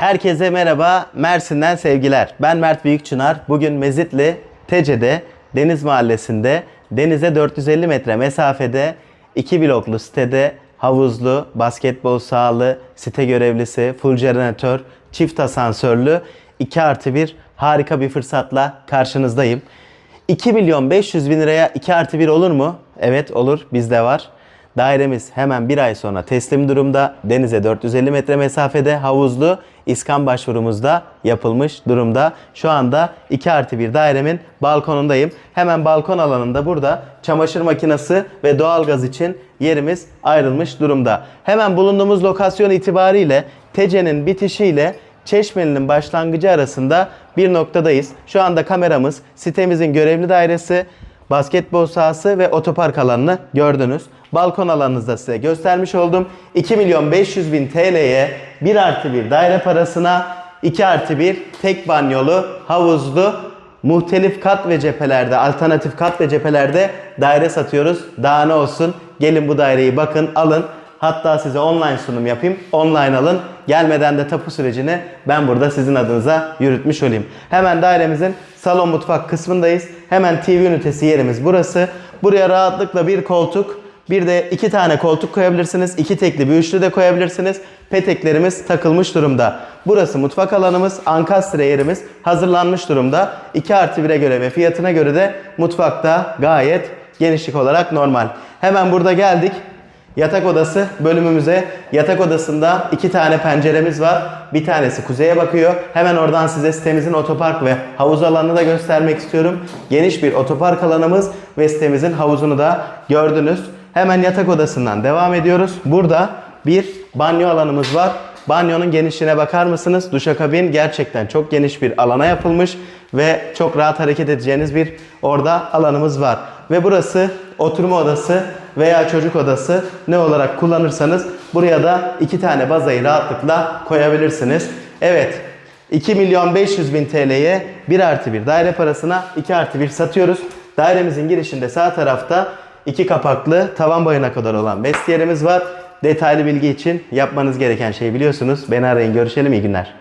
Herkese merhaba, Mersin'den sevgiler. Ben Mert Büyükçınar. Bugün Mezitli, Tece'de, Deniz Mahallesi'nde, denize 450 metre mesafede, iki bloklu sitede, havuzlu, basketbol sahalı, site görevlisi, full jeneratör, çift asansörlü, 2 artı 1 harika bir fırsatla karşınızdayım. 2 milyon 500 bin liraya 2 artı 1 olur mu? Evet olur, bizde var. Dairemiz hemen bir ay sonra teslim durumda. Denize 450 metre mesafede havuzlu İskan başvurumuzda yapılmış durumda. Şu anda 2 artı 1 dairemin balkonundayım. Hemen balkon alanında burada çamaşır makinesi ve doğalgaz için yerimiz ayrılmış durumda. Hemen bulunduğumuz lokasyon itibariyle Tece'nin bitişiyle Çeşmeli'nin başlangıcı arasında bir noktadayız. Şu anda kameramız sitemizin görevli dairesi, basketbol sahası ve otopark alanını gördünüz. Balkon alanınızda size göstermiş oldum. 2 milyon 500 bin TL'ye 1 artı 1 daire parasına 2 artı 1 tek banyolu, havuzlu, muhtelif kat ve cephelerde, alternatif kat ve cephelerde daire satıyoruz. Daha ne olsun? Gelin bu daireyi bakın, alın. Hatta size online sunum yapayım. Online alın. Gelmeden de tapu sürecini ben burada sizin adınıza yürütmüş olayım. Hemen dairemizin salon mutfak kısmındayız. Hemen TV ünitesi yerimiz burası. Buraya rahatlıkla bir koltuk, bir de iki tane koltuk koyabilirsiniz. İki tekli bir üçlü de koyabilirsiniz. Peteklerimiz takılmış durumda. Burası mutfak alanımız. Ankastre yerimiz hazırlanmış durumda. 2 artı 1'e göre ve fiyatına göre de mutfakta gayet genişlik olarak normal. Hemen burada geldik. Yatak odası bölümümüze. Yatak odasında iki tane penceremiz var. Bir tanesi kuzeye bakıyor. Hemen oradan size sitemizin otopark ve havuz alanını da göstermek istiyorum. Geniş bir otopark alanımız ve sitemizin havuzunu da gördünüz. Hemen yatak odasından devam ediyoruz. Burada bir banyo alanımız var. Banyonun genişliğine bakar mısınız? Duşakabin gerçekten çok geniş bir alana yapılmış ve çok rahat hareket edeceğiniz bir orada alanımız var. Ve burası oturma odası veya çocuk odası ne olarak kullanırsanız buraya da iki tane bazayı rahatlıkla koyabilirsiniz. Evet 2 milyon 500 bin TL'ye 1 artı 1 daire parasına 2 artı 1 satıyoruz. Dairemizin girişinde sağ tarafta iki kapaklı tavan boyuna kadar olan vestiyerimiz var. Detaylı bilgi için yapmanız gereken şeyi biliyorsunuz. Beni arayın görüşelim iyi günler.